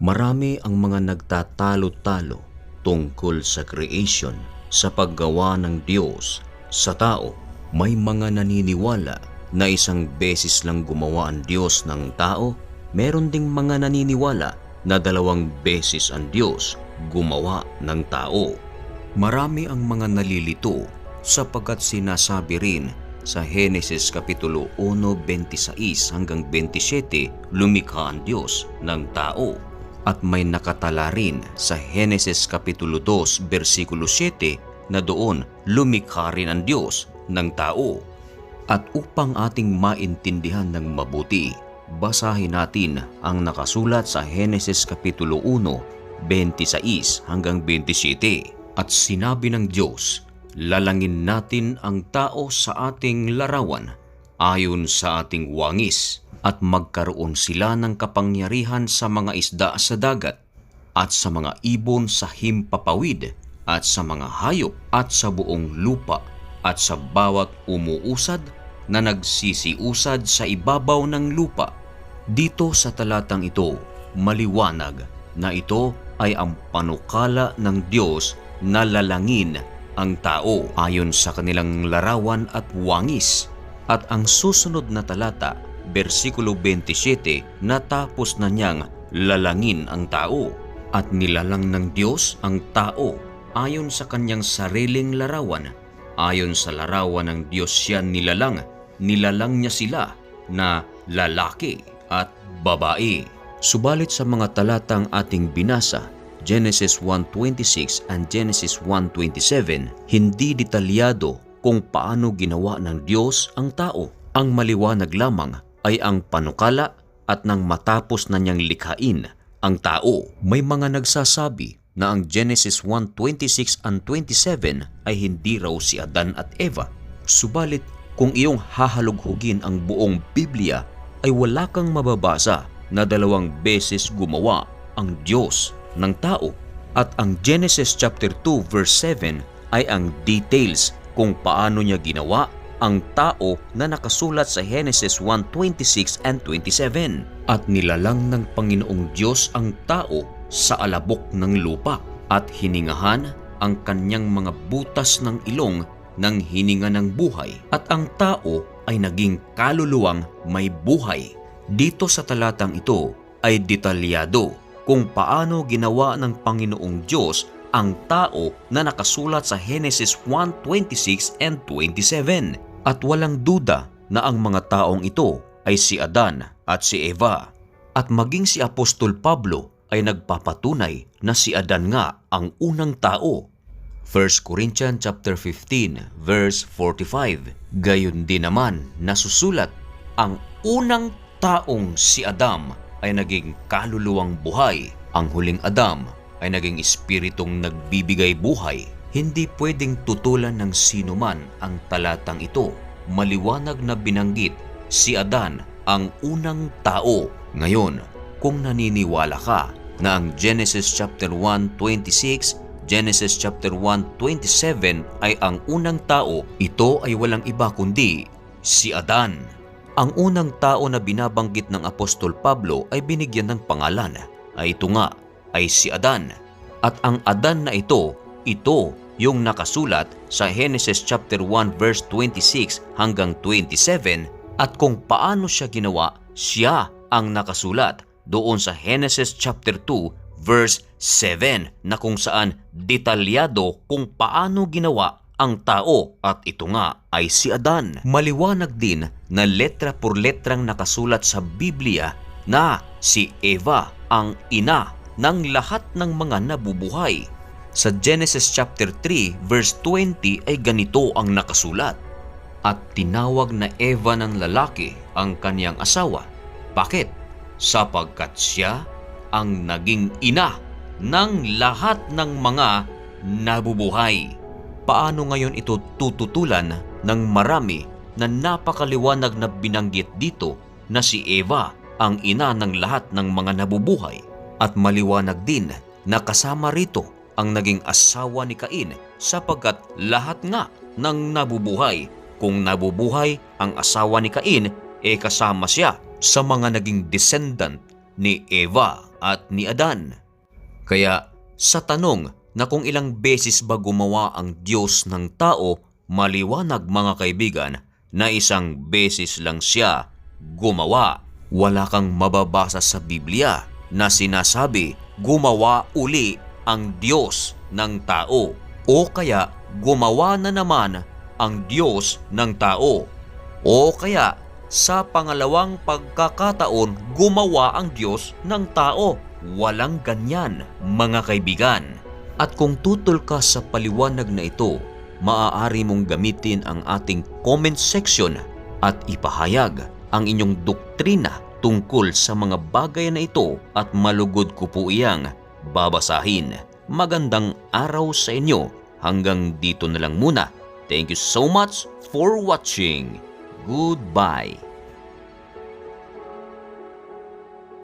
Marami ang mga nagtatalo-talo tungkol sa creation, sa paggawa ng Diyos sa tao. May mga naniniwala na isang beses lang gumawa ang Diyos ng tao. Meron ding mga naniniwala na dalawang beses ang Diyos gumawa ng tao. Marami ang mga nalilito sapagkat sinasabi rin sa Henesis Kapitulo 1, 26 hanggang 27, lumikha ang Diyos ng tao. At may nakatala rin sa Henesis Kapitulo 2, versikulo 7 na doon lumikha rin ang Diyos ng tao. At upang ating maintindihan ng mabuti, basahin natin ang nakasulat sa Henesis Kapitulo 1, 26 hanggang 27. At sinabi ng Diyos, lalangin natin ang tao sa ating larawan ayon sa ating wangis at magkaroon sila ng kapangyarihan sa mga isda sa dagat at sa mga ibon sa himpapawid at sa mga hayop at sa buong lupa at sa bawat umuusad na nagsisiusad sa ibabaw ng lupa. Dito sa talatang ito, maliwanag na ito ay ang panukala ng Diyos na lalangin ang tao ayon sa kanilang larawan at wangis. At ang susunod na talata, versikulo 27, natapos na niyang lalangin ang tao. At nilalang ng Diyos ang tao ayon sa kanyang sariling larawan. Ayon sa larawan ng Diyos siya nilalang, nilalang niya sila na lalaki at babae. Subalit sa mga talatang ating binasa, Genesis 1.26 and Genesis 1.27, hindi detalyado kung paano ginawa ng Diyos ang tao. Ang maliwanag lamang ay ang panukala at nang matapos na niyang likhain ang tao. May mga nagsasabi na ang Genesis 1.26 and 27 ay hindi raw si Adan at Eva. Subalit kung iyong hahalughugin ang buong Biblia ay wala kang mababasa na dalawang beses gumawa ang Diyos ng tao. At ang Genesis chapter 2 verse 7 ay ang details kung paano niya ginawa ang tao na nakasulat sa Genesis 1:26 and 27 at nilalang ng Panginoong Diyos ang tao sa alabok ng lupa at hiningahan ang kanyang mga butas ng ilong ng hininga ng buhay. At ang tao ay naging kaluluwang may buhay. Dito sa talatang ito ay detalyado kung paano ginawa ng Panginoong Diyos ang tao na nakasulat sa Genesis 1:26 and 27 at walang duda na ang mga taong ito ay si Adan at si Eva at maging si Apostol Pablo ay nagpapatunay na si Adan nga ang unang tao 1 Corinthians chapter 15 verse 45 Gayon din naman nasusulat ang unang taong si Adam ay naging kaluluwang buhay. Ang huling Adam ay naging espiritong nagbibigay buhay. Hindi pwedeng tutulan ng sino man ang talatang ito. Maliwanag na binanggit si Adan ang unang tao. Ngayon, kung naniniwala ka na ang Genesis chapter 1:26 Genesis chapter 1:27 ay ang unang tao, ito ay walang iba kundi si Adan. Ang unang tao na binabanggit ng Apostol Pablo ay binigyan ng pangalan ay ito nga ay si Adan. At ang Adan na ito, ito yung nakasulat sa Genesis chapter 1 verse 26 hanggang 27 at kung paano siya ginawa, siya ang nakasulat doon sa Genesis chapter 2 verse 7 na kung saan detalyado kung paano ginawa ang tao at ito nga ay si Adan. Maliwanag din na letra por letrang nakasulat sa Biblia na si Eva ang ina ng lahat ng mga nabubuhay. Sa Genesis chapter 3 verse 20 ay ganito ang nakasulat. At tinawag na Eva ng lalaki ang kaniyang asawa. Bakit? Sapagkat siya ang naging ina ng lahat ng mga nabubuhay paano ngayon ito tututulan ng marami na napakaliwanag na binanggit dito na si Eva ang ina ng lahat ng mga nabubuhay at maliwanag din na kasama rito ang naging asawa ni Cain sapagkat lahat nga ng nabubuhay kung nabubuhay ang asawa ni Cain e kasama siya sa mga naging descendant ni Eva at ni Adan. Kaya sa tanong na kung ilang beses ba gumawa ang Diyos ng tao, maliwanag mga kaibigan na isang beses lang siya gumawa. Wala kang mababasa sa Biblia na sinasabi gumawa uli ang Diyos ng tao o kaya gumawa na naman ang Diyos ng tao o kaya sa pangalawang pagkakataon gumawa ang Diyos ng tao. Walang ganyan mga kaibigan. At kung tutol ka sa paliwanag na ito, maaari mong gamitin ang ating comment section at ipahayag ang inyong doktrina tungkol sa mga bagay na ito at malugod ko po iyang babasahin. Magandang araw sa inyo. Hanggang dito na lang muna. Thank you so much for watching. Goodbye.